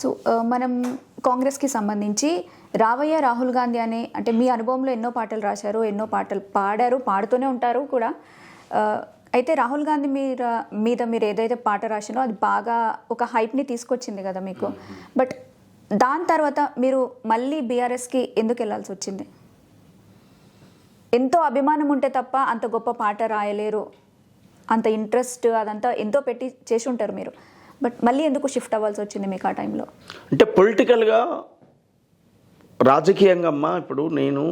So uh, మనం కాంగ్రెస్కి సంబంధించి రావయ్య రాహుల్ గాంధీ అనే అంటే మీ అనుభవంలో ఎన్నో పాటలు రాశారు ఎన్నో పాటలు పాడారు పాడుతూనే ఉంటారు కూడా. Uh, అయితే రాహుల్ గాంధీ మీద మీద మీరు ఏదైతే పాట రాసినో అది బాగా ఒక హైప్ని తీసుకొచ్చింది కదా మీకు. బట్ దాని తర్వాత మీరు మళ్ళీ బీఆర్ఎస్కి ఎందుకు వెళ్ళాల్సి వచ్చింది? ఎంతో అభిమానం ఉంటే తప్ప అంత గొప్ప పాట రాయలేరు. అంత ఇంట్రెస్ట్ అదంతా ఎంతో పెట్టి చేసి ఉంటారు మీరు. బట్ మళ్ళీ ఎందుకు షిఫ్ట్ అవ్వాల్సి వచ్చింది మీకు ఆ టైంలో అంటే పొలిటికల్గా రాజకీయంగా అమ్మా ఇప్పుడు నేను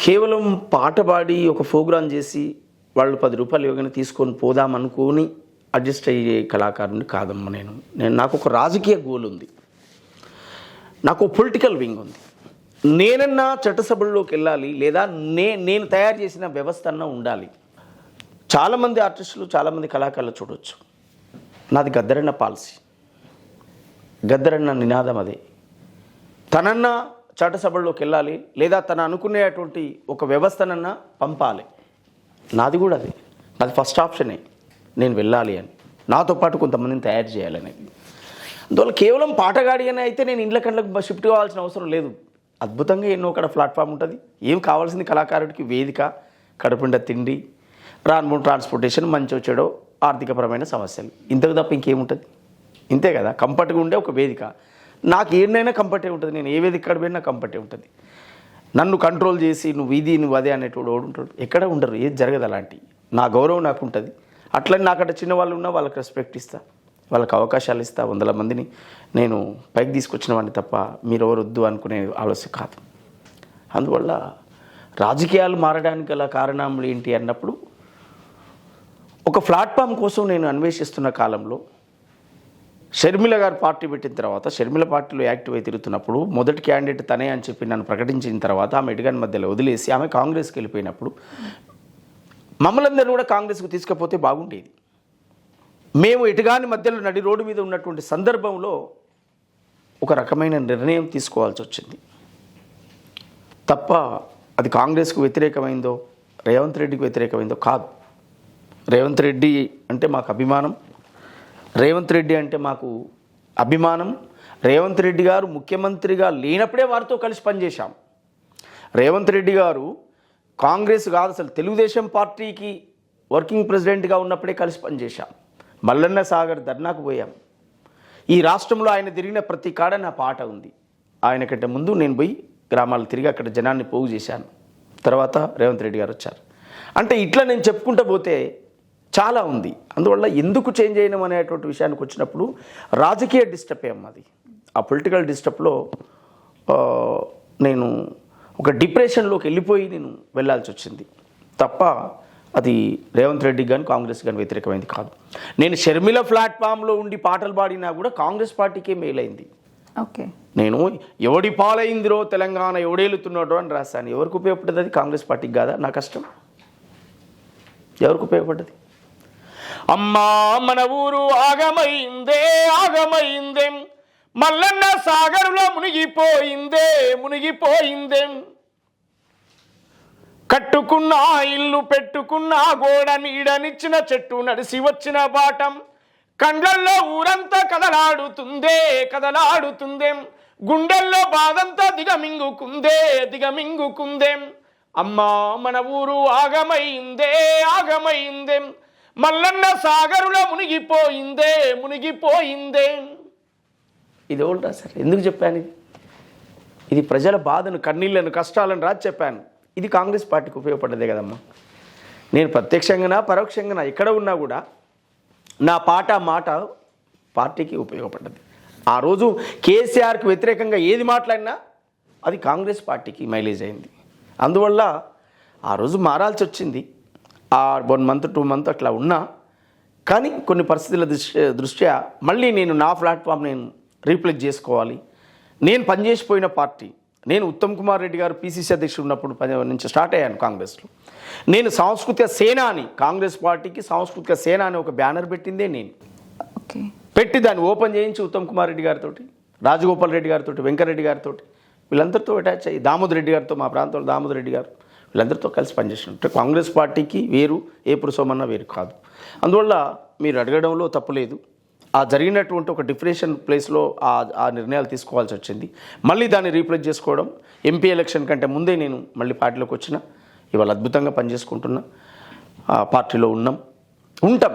కేవలం పాట పాడి ఒక ప్రోగ్రాం చేసి వాళ్ళు పది రూపాయలు ఇవ్వగానే తీసుకొని పోదాం అనుకొని అడ్జస్ట్ అయ్యే కళాకారుని కాదమ్మ నేను. నేను నాకు ఒక రాజకీయ గోల్ ఉంది. నాకు పొలిటికల్ వింగ్ ఉంది. నేనన్నా చట్టసభల్లోకి వెళ్ళాలి లేదా నే నేను తయారు చేసిన వ్యవస్థ అన్నా ఉండాలి. చాలామంది ఆర్టిస్టులు చాలామంది కళాకారులు చూడవచ్చు నాది గద్దరన్న పాలసీ. గద్దరన్న నినాదం అదే. తనన్నా చట్టసభల్లోకి వెళ్ళాలి లేదా తను అనుకునేటువంటి ఒక వ్యవస్థనన్నా పంపాలి. నాది కూడా అదే. నాది ఫస్ట్ ఆప్షనే. నేను వెళ్ళాలి అని. నాతో పాటు కొంతమందిని తయారు చేయాలనేది అందువల్ల కేవలం పాటగాడి అని అయితే నేను ఇండ్ల కండ్లకు షిఫ్ట్ కావాల్సిన అవసరం లేదు. అద్భుతంగా ఎన్నో అక్కడ ప్లాట్ఫామ్ ఉంటుంది. ఏం కావాల్సింది కళాకారుడికి? వేదిక కడుపుండ తిండి రాను ట్రాన్స్పోర్టేషన్ మంచి వచ్చాడో ఆర్థికపరమైన సమస్యలు. ఇంతకు తప్ప ఇంకేముంటుంది? ఇంతే కదా? కంఫర్ట్గా ఉండే ఒక వేదిక. నాకు ఏదైనా కంఫర్టే ఉంటుంది. నేను ఏ వేదిక కాడ పోయినా కంఫర్టే ఉంటుంది. నన్ను కంట్రోల్ చేసి నువ్వు ఇది నువ్వు అదే అనేటోడు ఉంటాడు? ఎక్కడ ఉండరు. ఏది జరగదు అలాంటి నా గౌరవం నాకు ఉంటుంది అట్లనే నాకట చిన్న వాళ్ళు ఉన్నా వాళ్ళకి రెస్పెక్ట్ ఇస్తా. వాళ్ళకి అవకాశాలు ఇస్తా. వందల మందిని నేను పైకి తీసుకొచ్చిన వాడిని తప్ప మీరు ఎవరు వద్దు అనుకునే ఆలోచన కాదు. అందువల్ల రాజకీయాలు మారడానికి గల కారణాలు ఏంటి అన్నప్పుడు ఒక ప్లాట్ఫామ్ కోసం నేను అన్వేషిస్తున్న కాలంలో షర్మిల గారు పార్టీ పెట్టిన తర్వాత షర్మిల పార్టీలో యాక్టివ్ అయి తిరుగుతున్నప్పుడు మొదటి క్యాండిడేట్ తనే అని చెప్పి నన్ను ప్రకటించిన తర్వాత ఆమె ఎడిగాని మధ్యలో వదిలేసి ఆమె కాంగ్రెస్కి వెళ్ళిపోయినప్పుడు మమ్మల్ందరినీ కూడా కాంగ్రెస్కు తీసుకపోతే బాగుండేది. మేము ఎటుగాని మధ్యలో నడి రోడ్డు మీద ఉన్నటువంటి సందర్భంలో ఒక రకమైన నిర్ణయం తీసుకోవాల్సి వచ్చింది. తప్ప అది కాంగ్రెస్కు వ్యతిరేకమైందో రేవంత్ రెడ్డికి వ్యతిరేకమైందో కాదు. రేవంత్ రెడ్డి అంటే మాకు అభిమానం. రేవంత్ రెడ్డి అంటే మాకు అభిమానం. రేవంత్ రెడ్డి గారు ముఖ్యమంత్రిగా లేనప్పుడే వారితో కలిసి పనిచేశాం. రేవంత్ రెడ్డి గారు కాంగ్రెస్ కాదు అసలు తెలుగుదేశం పార్టీకి వర్కింగ్ ప్రెసిడెంట్గా ఉన్నప్పుడే కలిసి పనిచేశాం. మల్లన్న సాగర్ ధర్నాకు పోయాం. ఈ రాష్ట్రంలో ఆయన తిరిగిన ప్రతి కాడ నా పాట ఉంది. ఆయన కంటే ముందు నేను పోయి గ్రామాలు తిరిగి అక్కడ జనాన్ని పోగు చేశాను. తర్వాత రేవంత్ రెడ్డి గారు వచ్చారు. అంటే ఇట్లా నేను చెప్పుకుంటూ పోతే చాలా ఉంది. అందువల్ల ఎందుకు చేంజ్ అయినాం అనేటువంటి విషయానికి వచ్చినప్పుడు రాజకీయ డిస్టర్బ్ అది ఆ పొలిటికల్ డిస్టర్బ్లో నేను ఒక డిప్రెషన్లోకి వెళ్ళిపోయి నేను వెళ్ళాల్సి వచ్చింది. తప్ప అది రేవంత్ రెడ్డి కానీ కాంగ్రెస్ కానీ వ్యతిరేకమైంది కాదు. నేను షర్మిల ప్లాట్ఫామ్లో ఉండి పాటలు పాడినా కూడా కాంగ్రెస్ పార్టీకే మేలైంది ఓకే. నేను ఎవడి పాలైందిరో తెలంగాణ ఎవడేలుతున్నాడో అని రాశాను. ఎవరికి ఉపయోగపడ్డది కాంగ్రెస్ పార్టీకి కాదా? నా కష్టం. ఎవరికి ఉపయోగపడ్డది? అమ్మా మన ఊరు ఆగమైందే ఆగమైందే. మల్లన్న సాగరులో మునిగిపోయిందే మునిగిపోయిందే. కట్టుకున్న ఇల్లు పెట్టుకున్న గోడ నీడనిచ్చిన చెట్టు నడిసి వచ్చిన బాటం. కండ్లల్లో ఊరంతా కదలాడుతుందే కదలాడుతుందేం. గుండెల్లో బాధంతా దిగమింగుకుందే దిగమింగుకుందేం. అమ్మా మన ఊరు ఆగమైందే ఆగమైందేం. మల్లన్న సాగరులో మునిగిపోయిందే మునిగిపోయిందే. ఇది ఓల్డ్ సార్? ఎందుకు చెప్పాను ఇది? ఇది ప్రజల బాధను కన్నీళ్ళను కష్టాలను రాసి చెప్పాను. ఇది కాంగ్రెస్ పార్టీకి ఉపయోగపడ్డదే కదమ్మా. నేను ప్రత్యక్షంగానా పరోక్షంగానా ఎక్కడ ఉన్నా కూడా నా పాట మాట పార్టీకి ఉపయోగపడ్డది. ఆ రోజు కేసీఆర్కి వ్యతిరేకంగా ఏది మాట్లాడినా అది కాంగ్రెస్ పార్టీకి మైలేజ్ అయింది. అందువల్ల ఆ రోజు మారాల్సి వచ్చింది ఆ వన్ మంత్ టూ మంత్ అట్లా ఉన్నా కానీ కొన్ని పరిస్థితుల దృష్ట్యా దృష్ట్యా మళ్ళీ నేను నా ప్లాట్ఫామ్ నేను రీప్లేస్ చేసుకోవాలి. నేను పనిచేసిపోయిన పార్టీ నేను ఉత్తమ్ కుమార్ రెడ్డి గారు పీసీసీ అధ్యక్షుడు ఉన్నప్పుడు పని నుంచి స్టార్ట్ అయ్యాను కాంగ్రెస్లో. నేను సాంస్కృతిక సేన అని కాంగ్రెస్ పార్టీకి సాంస్కృతిక సేన అని ఒక బ్యానర్ పెట్టిందే నేను. పెట్టి దాన్ని ఓపెన్ చేయించి ఉత్తమ్ కుమార్ రెడ్డి గారితో రాజగోపాల్ రెడ్డి గారితో వెంకరెడ్డి గారితో వీళ్ళందరితో అటాచ్ అయ్యి దామోదర్ రెడ్డి గారితో మా ప్రాంతంలో దామోదర్ రెడ్డి గారు. వీళ్ళందరితో కలిసి పనిచేసినట్టు కాంగ్రెస్ పార్టీకి వేరు ఏ సోమన్న వేరు కాదు. అందువల్ల మీరు అడగడంలో తప్పులేదు ఆ జరిగినటువంటి ఒక డిప్రెషన్ ప్లేస్లో ఆ ఆ నిర్ణయాలు తీసుకోవాల్సి వచ్చింది. మళ్ళీ దాన్ని రీప్లేస్ చేసుకోవడం ఎంపీ ఎలక్షన్ కంటే ముందే నేను మళ్ళీ పార్టీలోకి వచ్చిన ఇవాళ అద్భుతంగా పనిచేసుకుంటున్నా పార్టీలో ఉన్నాం. ఉంటాం.